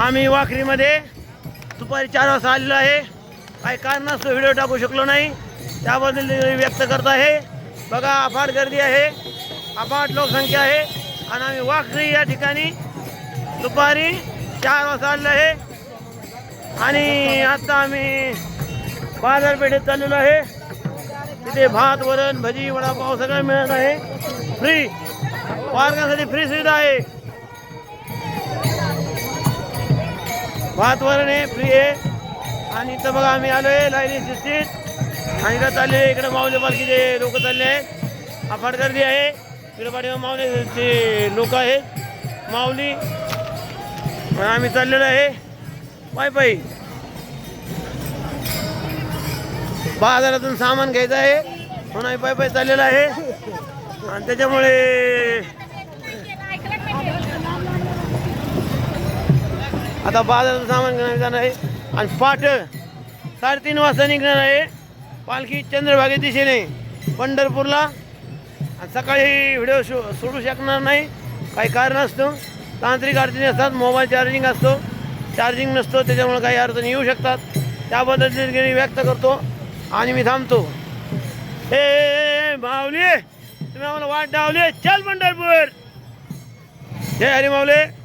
आम्ही वाखरीमध्ये दुपारी चार वाजता आलेलो आहे. काही कारणास्तव व्हिडिओ टाकू शकलो नाही. त्याबद्दल व्यक्त करत आहे. बघा अफाट गर्दी आहे. अफाट लोकसंख्या आहे. आणि आम्ही वाखरी या ठिकाणी दुपारी चार वाजता आलेलो आहे. आणि आत्ता आम्ही बाजारपेठेत चाललेलो आहे. तिथे भात वरण भजी वडापाव सगळं मिळत आहे. फ्री पालकांसाठी फ्री सुविधा आहे. वातावरण आहे फ्री आहे. आणि इथं बघा आम्ही आलो आहे लाईनी शिस्तीत आणि इथं चालले इकडे माऊली पालखीचे लोक चालले आहेत. अफाट गर्दी आहे. इकडे पाठीमा माऊलीचे लोक आहेत. माऊली आम्ही चाललेलो आहे. पाय पायी. बाजारातून सामान घ्यायचं आहे. म्हणून आम्ही पाय पाय चाललेलं आहे. आणि त्याच्यामुळे आता बाजाराचं सामान घेऊन जाणार आहे. आणि पाठ साडेतीन वाजता निघणार आहे. पालखी चंद्रभागे दिशेने पंढरपूरला. आणि सकाळी व्हिडिओ शो सोडू शकणार नाही. काही कारण असतो. तांत्रिक अडचणी असतात. मोबाईल चार्जिंग असतो. चार्जिंग नसतो. त्याच्यामुळे काही अडचणी येऊ शकतात. त्याबद्दल दिलगिरी व्यक्त करतो. आणि मी थांबतो. हे माऊली! तुम्ही आम्हाला वाट डावली चल पंढरपूर! जय हरी माऊली!